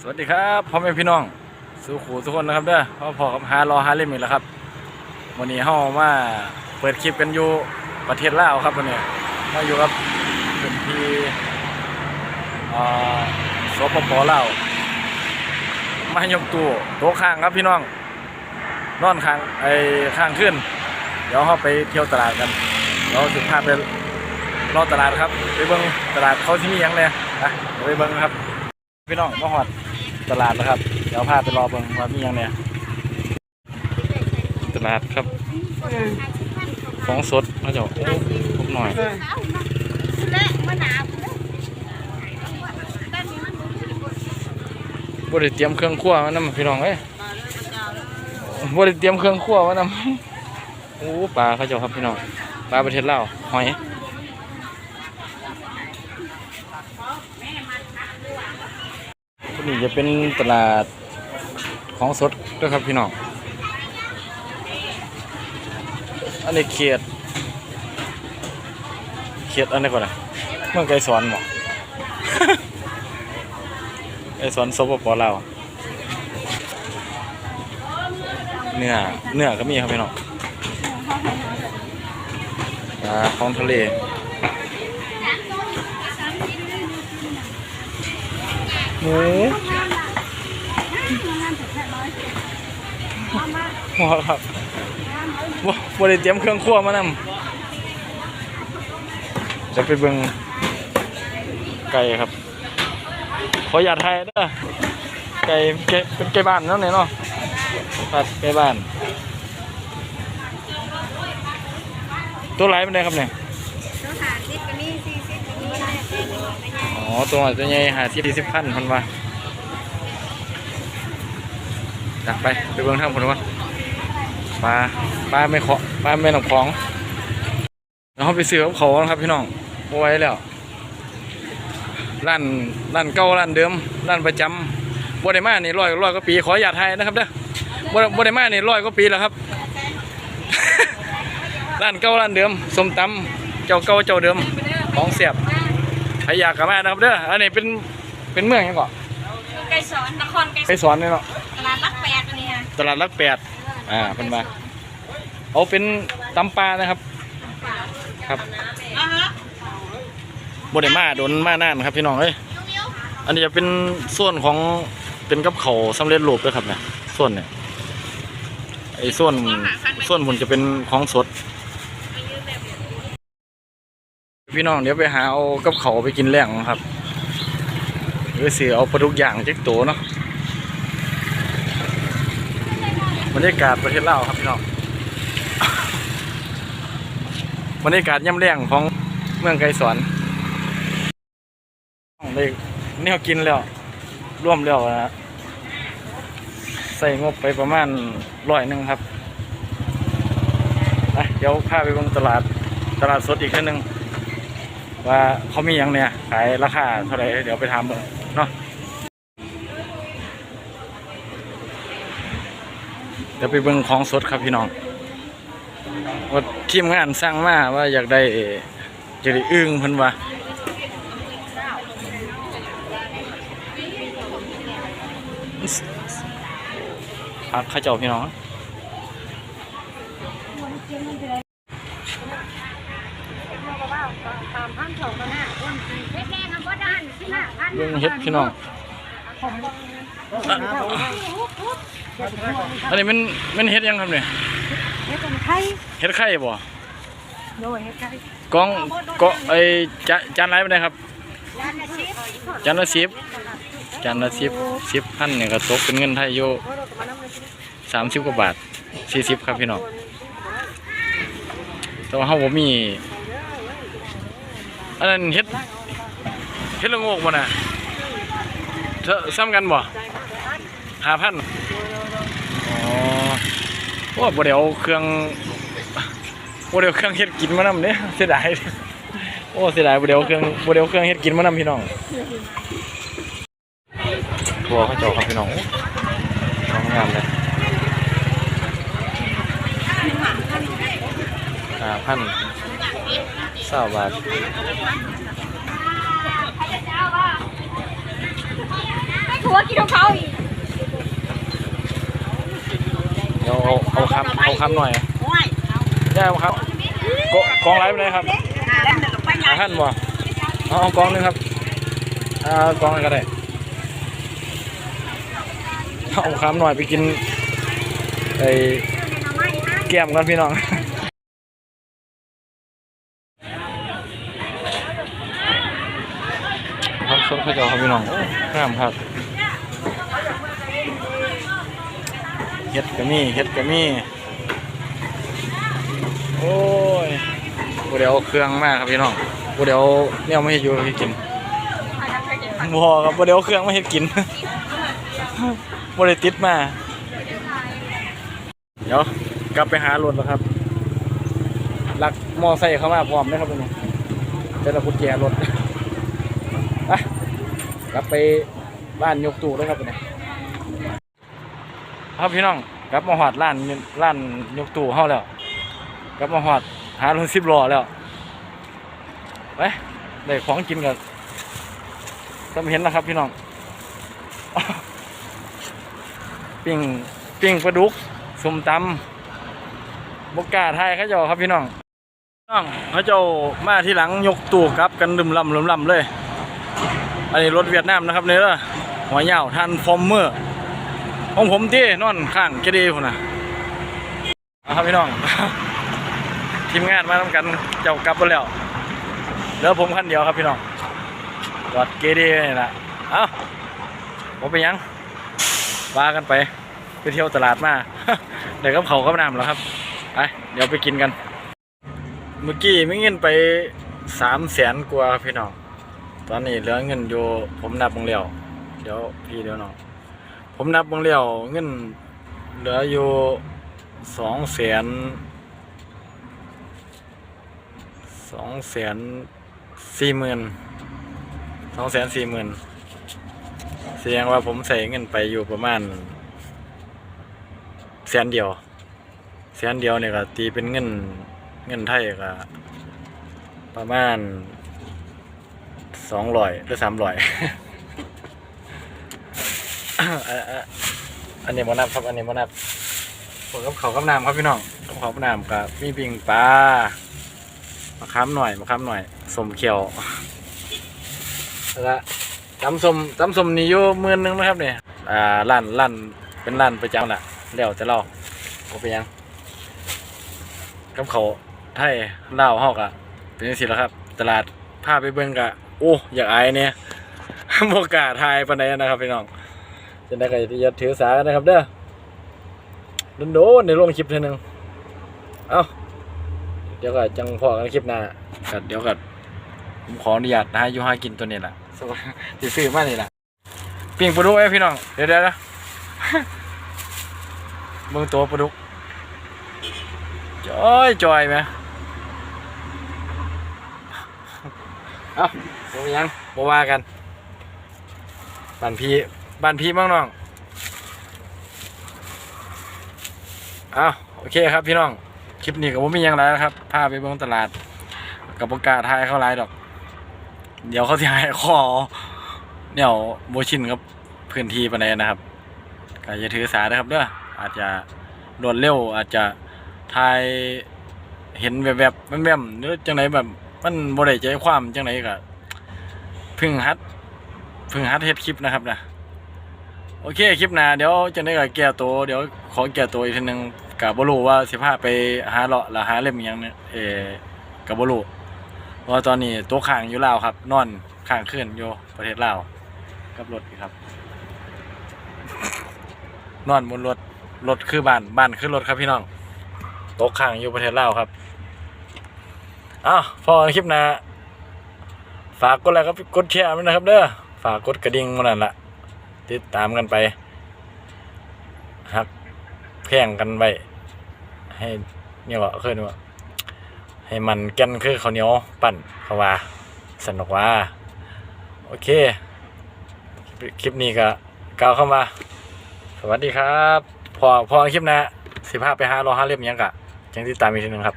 สวัสดีครับพ่อแม่พี่น้องสู้ขู่ทุกคนนะครับเด้อพ่อพอกับฮารอฮาเล่มอีกแล้วครับวันนี้เฮามาเปิดคลิปกันอยู่ประเทศลาวครับวันนี้มาอยู่กับเป็นที่เอ่อสปปลาวมายกตู้โต๊ะข้างครับพี่น้อง นอนข้างไอ้ข้างขึ้น เดี๋ยวเราไปเที่ยวตลาดกันเราจะพาไปรอตลาดครับ ไปเบิ่งตลาดเขาที่นี่ยังเลยอะไปเบิ่งครับพี่น้องมาหอด ตลาดแล้วครับ เดี๋ยวพาไปรอเบิ่งว่ามีหยังเนี่ยตลาดครับ ของสดมาเจ้าพบหน่อยและมะนาวบ่ได้เตรียมเครื่องครัวมานำพี่น้องเอ้ยบ่ได้เตรียมเครื่องครัวมานำโอ้ปลาเขาเจ้าครับพี่น้องปลาประเทศลาวหอย นี่จะเป็นตลาดของสดด้วยครับพี่น้อง อันนี้เขียดเขียดอันนี้ก่อนนะเมืองไกรสอนบ่ไอสอนสปปลาเนื้อเนื้อก็มีครับพี่น้องของทะเล หมูว้าวครับว้าวได้เตรียมเครื่องครัวมานำจะไปเบิ่งไก่ครับ ขออย่าตไทยเด้อไก่ไก่เป็นไก่บ้านเนาะเนี่ยเนาะผัดไก่บ้าน ตัวไรเป็นไงครับเนี่ย ต้องหาซิปกันนี่ซีซิปกันนี่ได้เป็นหนึ่งไม่ ใช่อ๋อตัวตัวใหญ่หาสิบสิบพันพันว่าจักไปไปเบิ่งทาคนว่าปลาปลาไม่ขอปลาไม่หนองของแล้วเขาไปซื้อเขาครับพี่น้องบ่ไว้แล้วร้านร้านเก่าร้านเดิมร้านประจำบ่ได้มานี่ร้อยร้อยกว่าปีขออย่าไทยนะครับเด้อบ่ได้บ่ได้มานี่ร้อยกว่าปีแล้วครับร้านเก่าร้านเดิมสมตำเจ้าเก่าเจ้าเดิมของเสียบ รอยากกลับมานะครับเด้ออันนี้เป็นเป็นเมืองหยังก่อนไก่สอนนครไก่ไปสอนนี่เนาะตลาดรักแปดอันนี้ฮะตลาดลักแปด อ่าเป็นมา เอาเป็นตำปลานะครับ ครับอ่าฮะบไดมาโดนมานานครับพี่น้องเอ้ยอันนี้จะเป็นส่วนของเป็นกับเขาวสำเร็จรูปด้วยครับเนี่ยส่วนเนี่ยไอ้ส่วนส่วนผลจะเป็นของสด พี่น้องเดี๋ยวไปหาเอากับเขาไปกินแหล้งครับ หรือสิเอาปลาดุกอย่างจิกโตเนาะบรรยากาศประเทศลาวครับพี่น้องบรรยากาศย่ำแรงของเมืองไกรสอนได้แนวกินแล้วร่วมแล้วนะใส่งบไปประมาณร้อยหนึ่งครับเดี๋ยวพาไปบงตลาดตลาดสดอีกทีหนึง ว่าเขามีหยังเนี่ย ขายราคาเท่าไหร่เดี๋ยวไปถามเบิ่งเนาะเดี๋ยวไปเบิ่งของสดครับพี่น้องว่าทีมงานสร้างมาว่าอยากได้จะได้อึ้งเพิ่นว่าพักข้าเจ้าพี่น้อง ตาม พันสองกันนะอ้วนซีเฮ็ดแน่นะบ่ด้านที่หน้าพันเบิ่งเฮ็ดพี่น้อง อันนี้มันมันเฮ็ดหยังครับเนี่ยเฮ็ดเป็นไข่เฮ็ดไข่บ่โดยเฮ็ดไข่กล่องก็ไอจานจานไรเป็นไงครับร้านอาชีพจานละสิบจานละสิบสิบพันเนี่ยก็ตกเป็นเงินไทยอยู่สามสิบกว่าบาทสี่สิบครับพี่น้องแต่ว่าเฮาบ่มี อันนั้นเฮ็ดเฮ็ดละงกบ่น่ะเท่าซ้ำกันบ่ห้าพันอ๋อว่าบ่ได้เอาเครื่องบ่ได้เอาเครื่องเฮ็ดกินมานำเด้เสียดายโอ้เสียดายบ่ได้เอาเครื่องบ่ได้เอาเครื่องเฮ็ดกินมานำพี่น้องทัวร์เขาเจ้าครับพี่น้องโอ้งามเลยห้าพัน เศร้าบาทไม่ถั่วกินของเขาอีกเดี๋ยวเอาเอาคำเอาคำหน่อยโอ้ยได้เอาครับกกองไรไปเลยครับแล้วเดี๋ยวไปไหนหาขั้นบ่เอาเอากองหนึงครับเอากองอะไรก็ได้เอาคำหน่อยไปกินไอ้แก้มกันพี่น้อง ครับสดข้าวเจ้าครับพี่น้องโอ้งามครับเฮ็ดก็มีเฮ็ดก็มีโอ้ยบ่เดี๋ยวเครื่องมากครับพี่น้องบ่เดี๋ยวเนี่ยไม่ให้อยู่ให้กินบ่ครับบ่เดี๋ยวเครื่องไมาให้กินบ่ได้ติดมา เดี๋ยวกลับไปหารถแล้วครับลักมอไซค์เข้ามาพร้อมนะครับพี่น้องจะระกุญแจรถไป กลับไปบ้านยกตู้แล้วครับเนี่ยครับพี่น้องกลับมาหอดร้านร้านยกตู้เฮาแล้วกลับมาหอดหารถสิบล้อแล้วไปได้ของกินกันจำเห็นแล้วครับพี่น้องปิ้งปิ้งปลาดุกสมตำบกกาไทยเขาเจ้าครับพี่น้องน้องเขาเจ้ามาที่หลังยกตู้กลับกันลืมลำลืมลำเลย อันนี้รถเวียดนามนะครับเนี่ยหัวเหยาวทันฟอร์เมอร์ของผมที่นอนข้างเจดีย์พุ่นะครับพี่น้อง ทีมงานมาทำกันเจ้ากลับไปแล้วเหลือผมคันเดียวครับพี่น้องจอดเกดีย์นี่แหละเอ้าผมไปยังว่ากันไปไปเที่ยวตลาดมาเดี๋ยวกับเขากับน้ำแล้วครับไปเดี๋ยวไปกินกัน เมื่อกี้ไม่เงินไปสามแสนกว่าครับพี่น้อง ตอนนี้เหลือเงินอยู่ผมนับเบังเลียวเดี๋ยวพี่เดี๋ยวน้องผมนับเบังเลียวเงินเหลืออยู่สองแสนสองแสนสี่หมื่นสองแสนสี่หมื่นแสดงว่าผมใส่เงินไปอยู่ประมาณแสนเดียวแสนเดียวเนี่ยก็ตีเป็นเงินเงินไทยก็ประมาณ สองร้อยหรือสามร้อยอันนี้บนับครับ อันนี้บนับผมกับเขาวกับน้ำครับพี่น้องกับเขาวกับน้ำกับมีปิงปลามาค้ำหน่อยมาค้ำหน่อยสมเขียวแล้วก็ตำสมตำสมนี่อยู่หมื่นหนึงนะครับเนี่ยอ่าร้านร้านเป็นร้านประจำแหละแล้วแต่เราก็เป็นหยังกับเขาวไทยเล่าวเฮากะเป็นจังซี่แหล้วครับ ตลาดพาไปเบิ่งกะ โอ้อยากอายเนี่ยโมกล้าทายปานใดนะครับพี่น้องจะได้ก็อย่าถือสากันนะครับเด้อโดนๆในลงคลิปเท่านึงเอ้าเดี๋ยวก็จังพอกันคลิปหน้าก็เดี๋ยวก็ผมขออนุญาตนะยู่หากินตัวนี้ล่ะสวัสดีซื้อมานี่ล่ะปิ้งปลาดุกไอ้พี่น้องเดี๋ยวเดี๋ยวนะเบิ่งตัวปลาดุกจอยจอยไหม อ้าบ่มีหยังบ่ว่ากันบ้านพี่บ้านพี่บ้างน้องเอ้าโอเคครับพี่น้องคลิปนี้ก็บ่มีหยังไรนะครับพาไปเบิ่งตลาดกับประกล้าศทายเข้าไลน์ดอก เดี๋ยวเขาสิให้ขอเดี๋ยวบ่ชินกับพื้นที่ปานใดนะครับก็อย่าถือสานะครับเด้ออาจจะรวดเร็วอาจจะทายเห็นแบบๆแม่ๆหรือจังไดแบบ มันบ่ได้ใจความจังไดก็พึ่งหัดพึ่งหัดเฮ็ดคลิปนะครับนะโอเคคลิปหน้าเดี๋ยวจังได้ก็แก้ตัวเดี๋ยวขอแก้ตัวอีกทีนึงก็บ่รู้ว่าสิพาไปหาเลาะหรือหาเล่มยังเนี่ยเอก็บ่รู้เพราะว่าตอนนี้ตัวข้างอยู่ลาวครับ นอนข้างคืนอยู่ประเทศลาวกับรถครับ นอนบนรถรถคือบ้านบ้านคือรถครับพี่น้องตกข้างอยู่ประเทศลาวครับ อ้าวพอคลิปหนะฝากกดไลค์ครับกดแชร์ด้วยนะครับ เด้อฝากกดกระดิ่งมันนั่นละติดตามกันไปฮักแพงกันไว้ให้เนี่ยว่าเคยว่าให้มันแกันคือข้าวเหนียวปั่นเขาว่าสนุกว่า โอเค คลิปนี้ก็กล่าวเข้ามา สวัสดีครับ พอพอคลิปนะสิพาไปห้ารอห้าเล่มหยังกะยังติดตามอีกทีหนึงครับ